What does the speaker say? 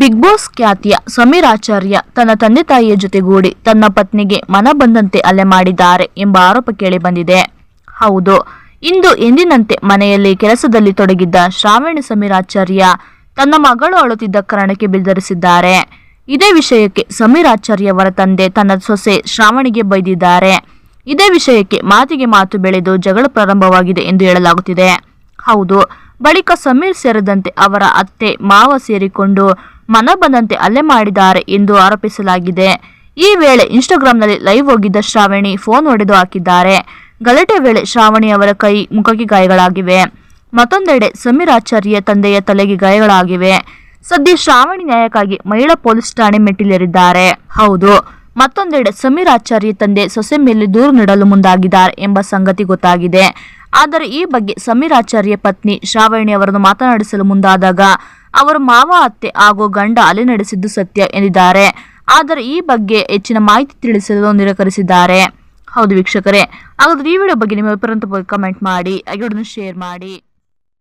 Big boss ಖ್ಯಾತಿಯ ಸಮೀರ್ ಆಚಾರ್ಯ ತನ್ನ ತಂದೆ ತಾಯಿಯ ಜೊತೆಗೂಡಿ ತನ್ನ ಪತ್ನಿಗೆ ಮನ ಬಂದಂತೆ ಅಲೆ ಮಾಡಿದ್ದಾರೆ ಎಂಬ ಆರೋಪ ಕೇಳಿ ಬಂದಿದೆ. ಹೌದು, ಇಂದು ಎಂದಿನಂತೆ ಮನೆಯಲ್ಲಿ ಕೆಲಸದಲ್ಲಿ ತೊಡಗಿದ್ದ ಶ್ರಾವಣಿ ಸಮೀರ್ ಆಚಾರ್ಯ ತನ್ನ ಮಗಳು ಅಳುತ್ತಿದ್ದ ಕಾರಣಕ್ಕೆ ಬಿಲ್ದರಿಸಿದ್ದಾರೆ. ಇದೇ ವಿಷಯಕ್ಕೆ ಸಮೀರ್ ಆಚಾರ್ಯ ಅವರ ತಂದೆ ತನ್ನ ಸೊಸೆ ಶ್ರಾವಣಿಗೆ ಬೈದಿದ್ದಾರೆ. ಇದೇ ವಿಷಯಕ್ಕೆ ಮಾತಿಗೆ ಮಾತು ಬೆಳೆದು ಜಗಳ ಪ್ರಾರಂಭವಾಗಿದೆ ಎಂದು ಹೇಳಲಾಗುತ್ತಿದೆ. ಹೌದು, ಬಳಿಕ ಸಮೀರ್ ಸೇರಿದಂತೆ ಅವರ ಅತ್ತೆ ಮಾವ ಸೇರಿಕೊಂಡು ಮನ ಬಂದಂತೆ ಅಲ್ಲೆ ಮಾಡಿದ್ದಾರೆ ಎಂದು ಆರೋಪಿಸಲಾಗಿದೆ. ಈ ವೇಳೆ ಇನ್ಸ್ಟಾಗ್ರಾಂನಲ್ಲಿ ಲೈವ್ ಹೋಗಿದ್ದ ಶ್ರಾವಣಿ ಫೋನ್ ಹೊಡೆದು ಹಾಕಿದ್ದಾರೆ. ಗಲಾಟೆ ವೇಳೆ ಶ್ರಾವಣಿ ಅವರ ಕೈ ಮುಖಕ್ಕೆ ಗಾಯಗಳಾಗಿವೆ. ಮತ್ತೊಂದೆಡೆ ಸಮೀರ್ ಆಚಾರ್ಯ ತಂದೆಯ ತಲೆಗೆ ಗಾಯಗಳಾಗಿವೆ. ಸದ್ಯ ಶ್ರಾವಣಿ ನ್ಯಾಯಕ್ಕಾಗಿ ಮಹಿಳಾ ಪೊಲೀಸ್ ಠಾಣೆ ಮೆಟ್ಟಿಲೇರಿದ್ದಾರೆ. ಹೌದು, ಮತ್ತೊಂದೆಡೆ ಸಮೀರ್ ಆಚಾರ್ಯ ತಂದೆ ಸೊಸೆ ಮೇಲೆ ದೂರು ನೀಡಲು ಮುಂದಾಗಿದ್ದಾರೆ ಎಂಬ ಸಂಗತಿ ಗೊತ್ತಾಗಿದೆ. ಆದರೆ ಈ ಬಗ್ಗೆ ಸಮೀರ್ ಆಚಾರ್ಯ ಪತ್ನಿ ಶ್ರಾವಣಿ ಅವರನ್ನು ಮಾತನಾಡಿಸಲು ಮುಂದಾದಾಗ ಅವರು ಮಾವ ಅತ್ತೆ ಹಾಗೂ ಗಂಡ ಅಲೆ ನಡೆಸಿದ್ದು ಸತ್ಯ ಎಂದಿದ್ದಾರೆ. ಆದರೆ ಈ ಬಗ್ಗೆ ಹೆಚ್ಚಿನ ಮಾಹಿತಿ ತಿಳಿಸಲು ನಿರಾಕರಿಸಿದ್ದಾರೆ. ಹೌದು ವೀಕ್ಷಕರೇ, ಹಾಗಾದ್ರೆ ಈ ವಿಡಿಯೋ ಬಗ್ಗೆ ನಿಮ್ಮ ಅಭಿಪ್ರಾಯ ಕಮೆಂಟ್ ಮಾಡಿ ಶೇರ್ ಮಾಡಿ.